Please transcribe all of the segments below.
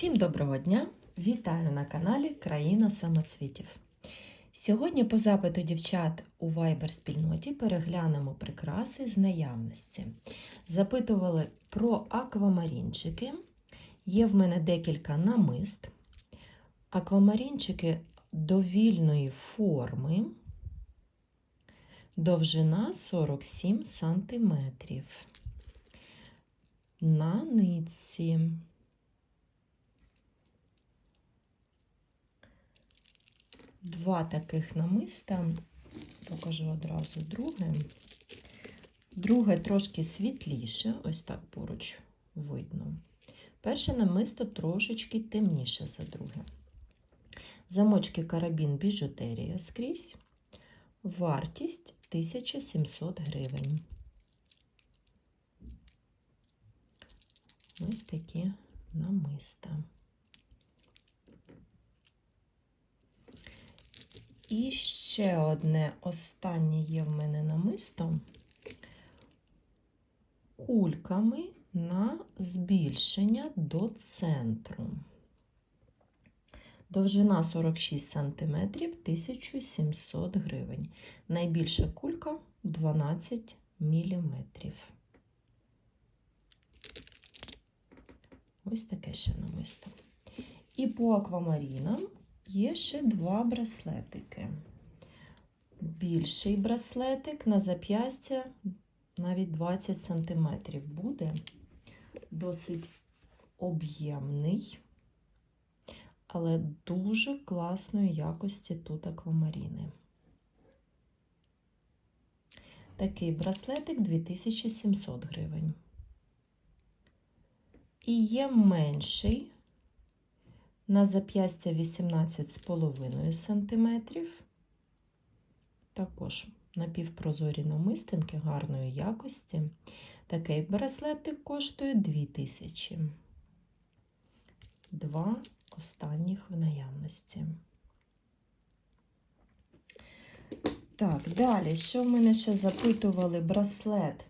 Всім доброго дня! Вітаю на каналі Країна самоцвітів. Сьогодні по запиту дівчат у Viber спільноті переглянемо прикраси з наявності. Запитували про аквамарінчики. Є в мене декілька намист. Аквамарінчики довільної форми. Довжина 47 см. На нитці. Два таких намиста, покажу одразу друге. Друге трошки світліше, ось так поруч видно. Перше намисто трошечки темніше за друге. Замочки карабін біжутерія скрізь. Вартість 1700 гривень. Ось такі намиста. І ще одне останнє є в мене намисто кульками на збільшення до центру. Довжина 46 см 1700 гривень. Найбільша кулька 12 мм. Ось таке ще намисто. І по аквамарінам Є ще два браслетики. Більший браслетик на зап'ястя навіть 20 см буде. Досить об'ємний, але дуже класної якості тут аквамаріни. Такий браслетик 2700 гривень. І є менший на зап'ястя 18,5 см. Також напівпрозорі намистинки гарної якості. Такий браслетик коштує 2000. Два останніх в наявності. Так, далі, що в мене ще запитували браслет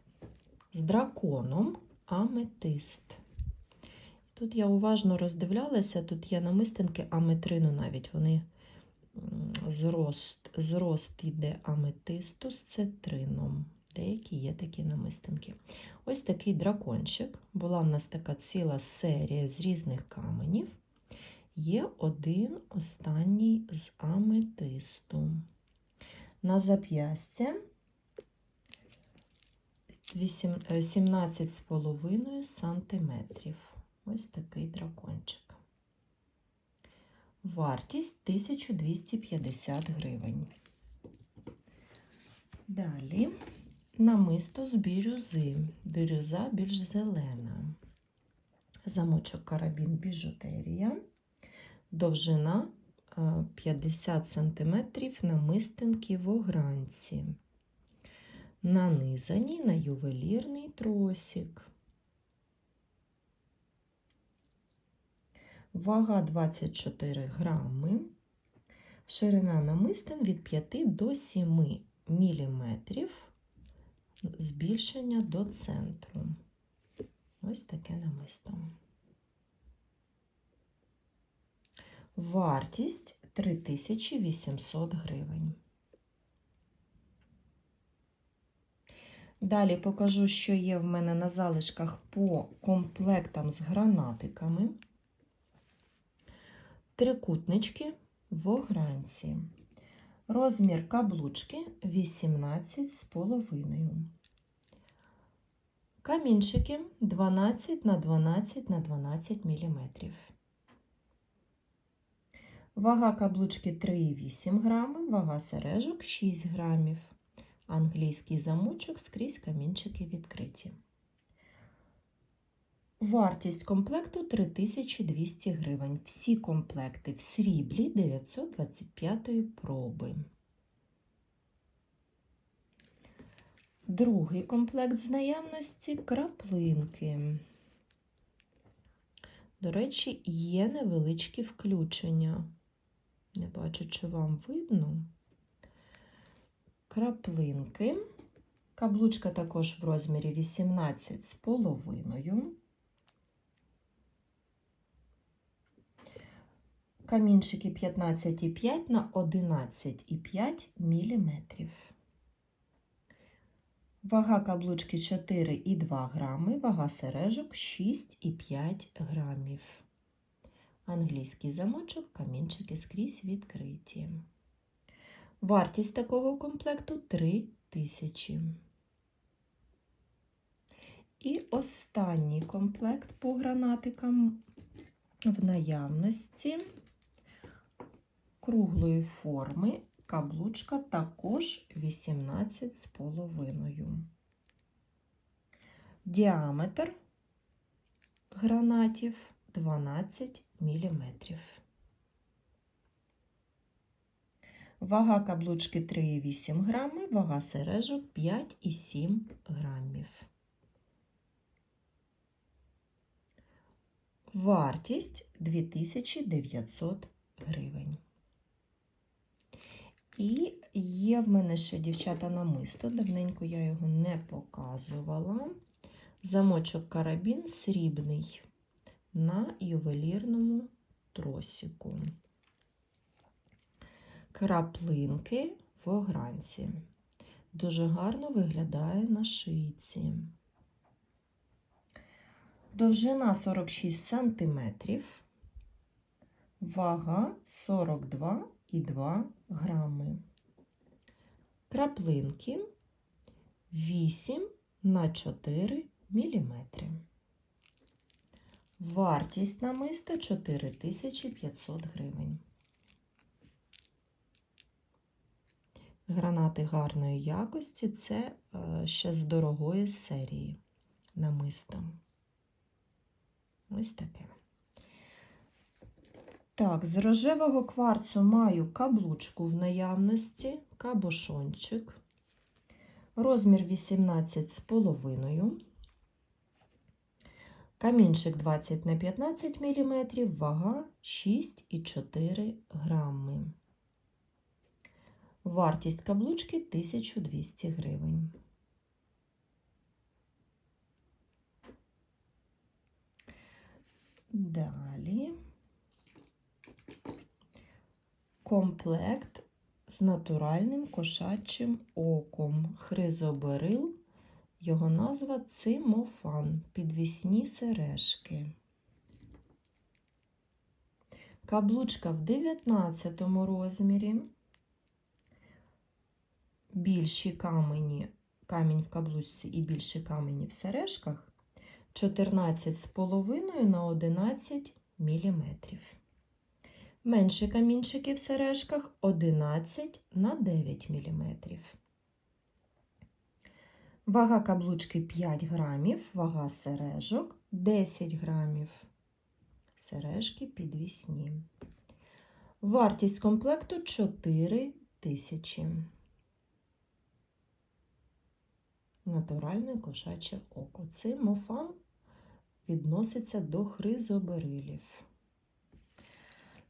з драконом аметист. Тут я уважно роздивлялася, тут є намистинки аметрину навіть. Вони зрост, зрост йде аметисту з цитрином. Деякі є такі намистинки. Ось такий дракончик. Була в нас така ціла серія з різних каменів. Є один останній з аметисту. На зап'ястя 17,5 сантиметрів. Ось такий дракончик. Вартість 1250 гривень. Далі намисто з бірюзи. Бірюза більш зелена. Замочок карабін біжутерія. Довжина 50 см намистинки в огранці. Нанизані на ювелірний тросик. Вага 24 грами, ширина намистин від 5 до 7 мм, збільшення до центру. Ось таке намисто. Вартість 3800 гривень. Далі покажу, що є в мене на залишках по комплектам з гранатиками трикутнички в огранці. Розмір каблучки 18,5. Камінчики 12 на 12 на 12 мм. Вага каблучки 3,8 грами, вага сережок 6 грамів. Англійський замочок скрізь камінчики відкриті. Вартість комплекту 3200 гривень. Всі комплекти в сріблі 925 проби. Другий комплект з наявності краплинки. До речі, є невеличкі включення. Не бачу, чи вам видно. Краплинки. Каблучка також в розмірі 18,5. Камінчики 15,5 на 11,5 мм. Вага каблучки 4,2 грами, вага сережок 6,5 грамів. Англійський замочок, камінчики скрізь відкриті. Вартість такого комплекту 3 тисячі. І останній комплект по гранатикам в наявності круглої форми каблучка також 18 з половиною. Діаметр гранатів 12 мм. Вага каблучки 3,8 грами, вага сережок 5,7 грамів. Вартість 2900 гривень. І є в мене ще дівчата намисто, давненько я його не показувала. Замочок карабін срібний на ювелірному тросіку. Краплинки в огранці. Дуже гарно виглядає на шийці. Довжина 46 см, вага 42,2 грами. Краплинки 8 на 4 мм. Вартість намиста 4500 гривень. Гранати гарної якості це е, ще з дорогої серії намисто. Ось таке. Так, з рожевого кварцу маю каблучку в наявності, кабошончик, розмір 18 з половиною, камінчик 20 на 15 мм, вага 6,4 грами. Вартість каблучки 1200 гривень. Далі комплект з натуральним кошачим оком. Хризоберил. Його назва цимофан. Підвісні сережки. Каблучка в 19 розмірі. Більші камені, камінь в каблучці і більші камені в сережках 14,5 на 11 мм. Менші камінчики в сережках 11 на 9 мм. Вага каблучки 5 грамів, вага сережок 10 грамів. Сережки підвісні. Вартість комплекту 4 тисячі. Натуральне кошаче око. Цей мофан відноситься до хризоберилів.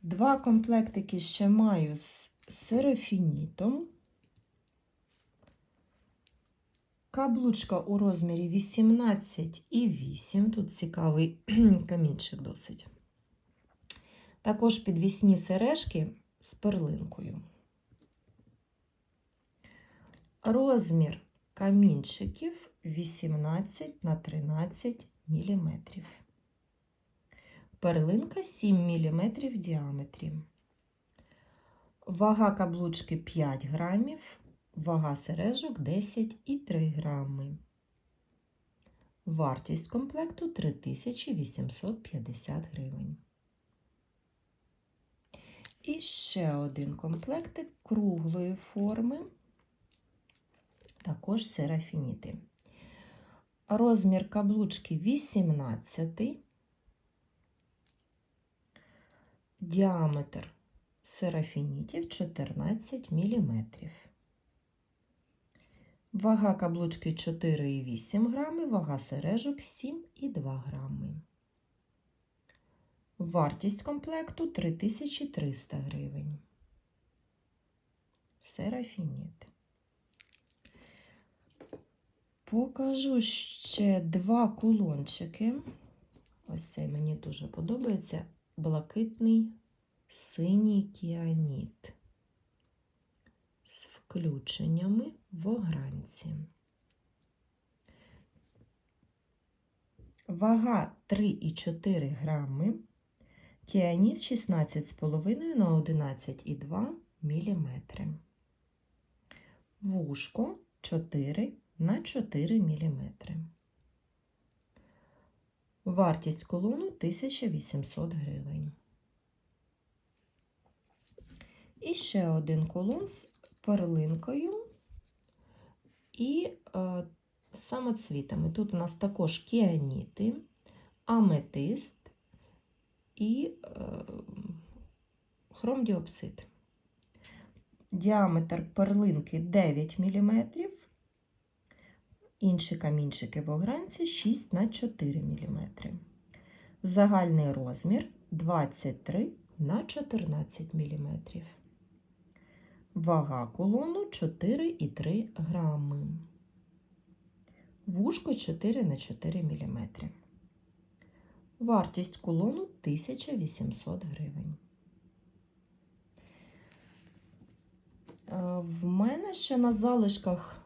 Два комплектики ще маю з серафінітом. Каблучка у розмірі 18,8. Тут цікавий камінчик досить. Також підвісні сережки з перлинкою. Розмір камінчиків 18 на 13 мм. Перлинка 7 мм в діаметрі. Вага каблучки 5 грамів, вага сережок 10,3 грами. Вартість комплекту 3850 гривень. І ще один комплектик круглої форми також серафініти. Розмір каблучки 18, діаметр серафінітів 14 мм. Вага каблучки 4,8 грами, вага сережок 7,2 грами. Вартість комплекту 3300 гривень. Серафініт. Покажу ще два кулончики. Ось цей мені дуже подобається блакитний синій кіаніт з включеннями в огранці. Вага 3,4 грами, кіаніт 16,5 на 11,2 мм. Вушко 4 на 4 мм. Вартість колону 1800 гривень. І ще один колон з перлинкою і е, самоцвітами. Тут у нас також кіаніти, аметист і е, хромдіопсид. Діаметр перлинки 9 мм, інші камінчики в огранці 6 на 4 мм. Загальний розмір 23 на 14 мм. Вага колону 4,3 грами. Вушко 4 на 4 мм. Вартість кулону 1800 гривень. Е, В мене ще на залишках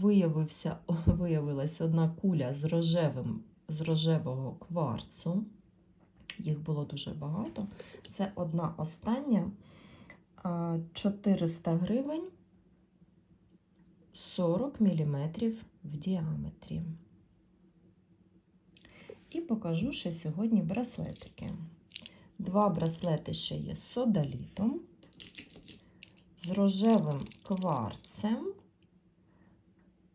виявився, виявилась одна куля з рожевим, з рожевого кварцу. Їх було дуже багато. Це одна остання. 400 гривень 40 мм в діаметрі. І покажу ще сьогодні браслетики. Два браслети ще є з содалітом, з рожевим кварцем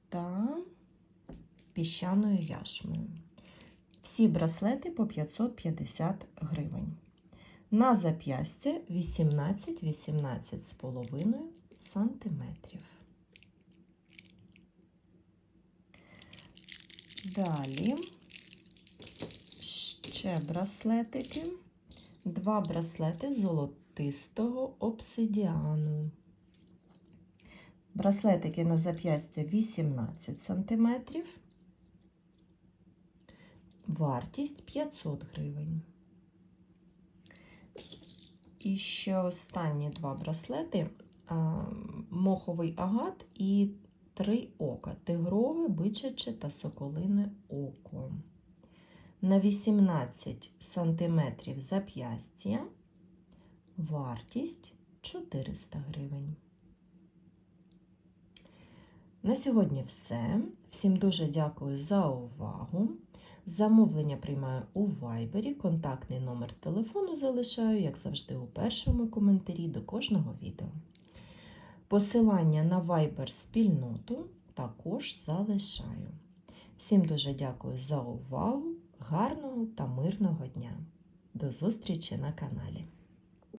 та піщаною яшмою. Всі браслети по 550 гривень. На зап'ястя 18-18 з половиною сантиметрів. Далі ще браслетики. Два браслети золотистого обсидіану. Браслетики на зап'ястя 18 см. Вартість 500 гривень. І ще останні два браслети: моховий агат і три ока: тигрове, бичаче та соколине око. На 18 см зап'ястя. Вартість 400 гривень. На сьогодні все. Всім дуже дякую за увагу. Замовлення приймаю у Viber. Контактний номер телефону залишаю, як завжди, у першому коментарі до кожного відео. Посилання на Viber спільноту також залишаю. Всім дуже дякую за увагу, гарного та мирного дня. До зустрічі на каналі!